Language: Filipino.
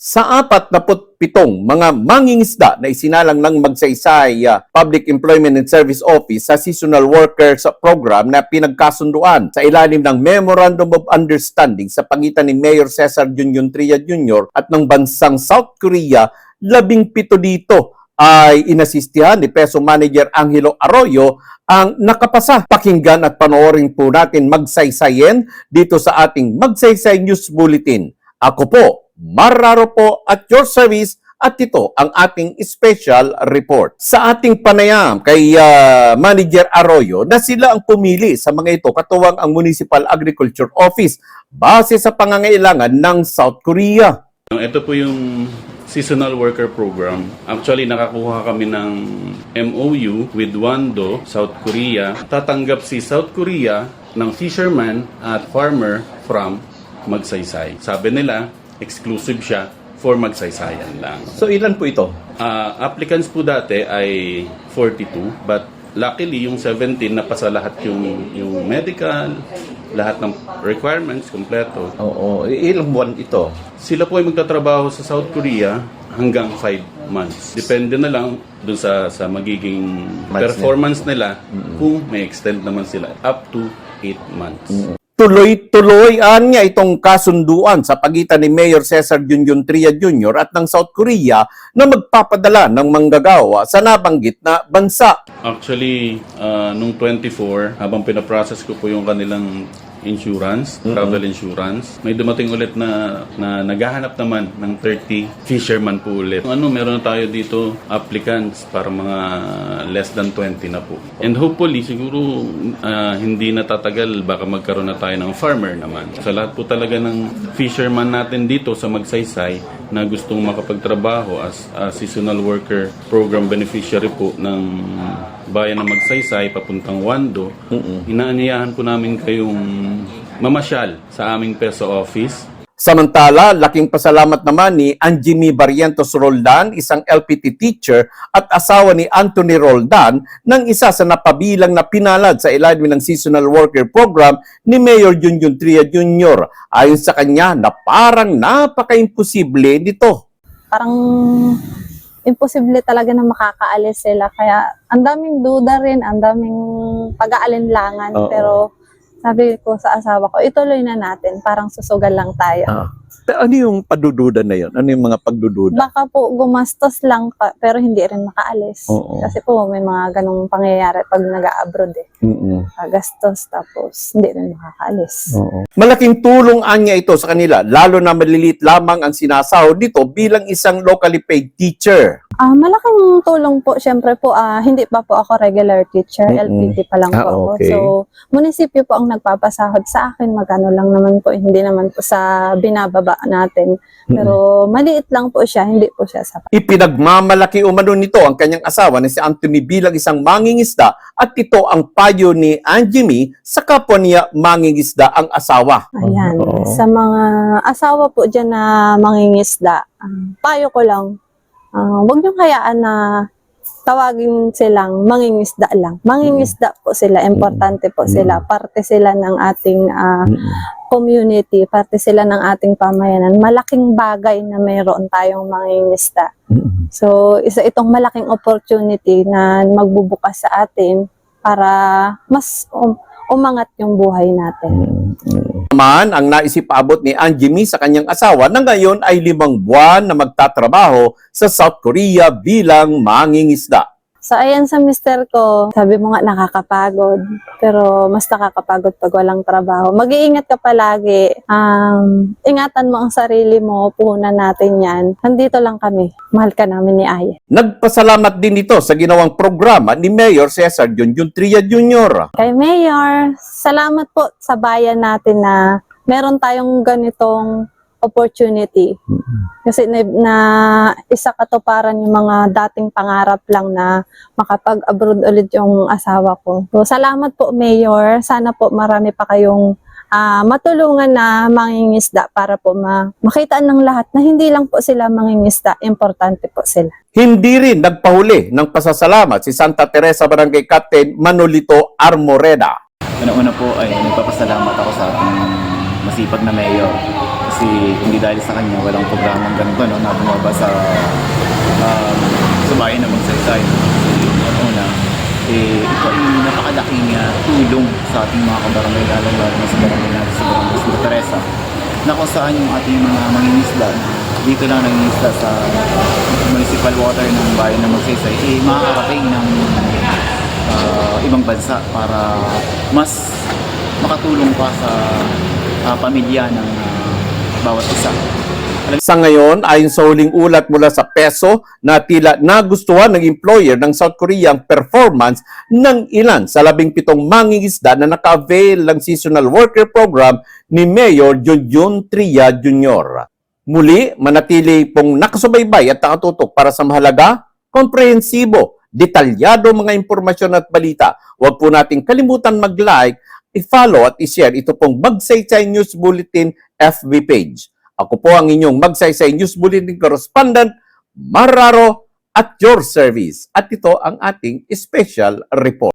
Sa 47 mga mangingisda na isinalang ng Magsaysay ah, Public Employment and Service Office sa Seasonal Workers Program na pinagkasunduan sa ilalim ng Memorandum of Understanding sa pagitan ni Mayor Cesar Junjun Tria Jr. at ng bansang South Korea, labing pito dito ay inasistihan ni Peso Manager Angelo Arroyo ang nakapasa. Pakinggan at panoorin po natin magsaysayen dito sa ating Magsaysay News Bulletin. Ako po, Marraro po at your service at ito ang ating special report. Sa ating panayam kay ah, Manager Arroyo na sila ang pumili sa mga ito katuwang ang Municipal Agriculture Office base sa pangangailangan ng South Korea. Ito po yung seasonal worker program. Actually, nakakuha kami ng MOU with Wando, South Korea. Tatanggap si South Korea ng fisherman at farmer from Magsaysay. Sabi nila, exclusive siya for Magsaysayan lang. So ilan po ito? Ah, applicants po dati ay 42 but luckily yung 17 napasa lahat yung yung medical, lahat ng requirements kompleto. Oo, ilang buwan ito? Sila po ay magtatrabaho sa South Korea hanggang 5 months. Depende na lang dun sa sa magiging Months performance nila kung may extend naman sila up to 8 months. Tuloy-tuloy niya itong kasunduan sa pagitan ni Mayor Cesar Junjun Tria Jr. at ng South Korea na magpapadala ng manggagawa sa nabanggit na bansa. Actually, ah, nung 24, habang pinaprocess ko po yung kanilang insurance, travel insurance, may dumating ulit na, na naghahanap naman ng 30 fisherman po ulit. Ano, meron na tayo dito applicants para mga less than 20 na po. And hopefully, siguro ah, hindi na tatagal, baka magkaroon na tayo ng farmer naman. Sa lahat po talaga ng fisherman natin dito sa Magsaysay na gustong makapagtrabaho as a seasonal worker program beneficiary po ng bayan ng Magsaysay papuntang Wando, inaanyayahan po namin kayong mamasyal sa aming peso office Samantala, laking pasalamat naman ni Anjimi Barrientos Roldan, isang LPT teacher at asawa ni Anthony Roldan ng isa sa napabilang na pinalad sa ilalim ng Seasonal Worker Program ni Mayor Junjun Tria Jr. Ayon sa kanya na parang napaka-imposible nito. parang imposible talaga na makakaalis sila. Kaya ang daming duda rin, ang daming pag-aalinlangan. Oo. Pero sabi ko sa asawa ko, ituloy na natin. Parang susugal lang tayo. Ah. Pero ano yung padududa na yun? Ano yung mga pagdududa? Baka po gumastos lang pa, pero hindi rin makaalis. Oo. Kasi po may mga ganong pangyayari pag nag-abroad eh. Mm-mm. Gastos tapos hindi rin makakaalis. Oo. Malaking tulong anya ito sa kanila, lalo na malilit lamang ang sinasahod dito bilang isang locally paid teacher. Ah, malaking tulong po. Siyempre po, ah, hindi pa po ako regular teacher. Mm-mm. LPT pa lang Ah, po ako. okay. So, munisipyo po ang nagpapasahod sa akin. Magkano lang naman po. Hindi naman po sa binababa natin. Pero maliit lang po siya. Hindi po siya sapat. Ipinagmamalaki umano nito ang kanyang asawa na si Anthony bilang isang mangingisda at ito ang payo ni Anjimi sa kapwa niya mangingisda ang asawa. Ayan. Oo. Sa mga asawa po dyan na mangingisda, ah, payo ko lang, ah, huwag niyong hayaan na tawagin silang mangingisda lang. Mangingisda po sila, importante po sila. Parte sila ng ating ah, community, parte sila ng ating pamayanan. Malaking bagay na mayroon tayong mangingisda. So, isa itong malaking opportunity na magbubukas sa atin para mas um- umangat yung buhay natin. Naman ang naisipabot ni Anjimi sa kanyang asawa na ngayon ay limang buwan na magtatrabaho sa South Korea bilang mangingisda. So, ayan sa mister ko, sabi mo nga nakakapagod. Pero mas nakakapagod pag walang trabaho. Mag-iingat ka palagi. Um, ingatan mo ang sarili mo. Puhunan natin yan. Nandito lang kami. Mahal ka namin ni Aya. Nagpasalamat din ito sa ginawang programa ni Mayor Cesar Junjun Tria Jr. Kay Mayor, salamat po sa bayan natin na meron tayong ganitong opportunity. Kasi na, na isa katuparan yung mga dating pangarap lang na makapag-abroad ulit yung asawa ko. So, salamat po, Mayor. Sana po marami pa kayong ah, matulungan na mangingisda para po ma makita ng lahat na hindi lang po sila mangingisda, importante po sila. Hindi rin nagpahuli ng pasasalamat si Santa Teresa Barangay Captain Manolito Armoreda. Una-una po ay nagpapasalamat ako sa ating masipag na mayor. Kasi hindi dahil sa kanya, walang programang ganito no, na bumaba sa um, sa bayan na magsaysay. Una, eh, ito ay napakalaking uh, tulong sa ating mga kabarangay, lalo-lalo na sa barangay natin sa barangay Santa Teresa, na kung saan yung ating mga mangingisda, dito lang nangingisda sa municipal water ng bayan na magsaysay, eh, makakarating ng ah, ibang bansa para mas makatulong pa sa ah, pamilya ng bawat isa. Sa ngayon, ayon sa huling ulat mula sa PESO na tila nagustuhan ng employer ng South Korea ang performance ng ilan sa labing pitong mangingisda na naka-avail ng seasonal worker program ni Mayor Junjun Tria Jr. Muli, manatili pong nakasubaybay at nakatutok para sa mahalaga, komprehensibo, detalyado mga impormasyon at balita. Huwag po nating kalimutan mag-like, i-follow at i-share ito pong Magsaysay News Bulletin FB page. Ako po ang inyong Magsaysay News Bulletin Correspondent, Mararo at your service. At ito ang ating special report.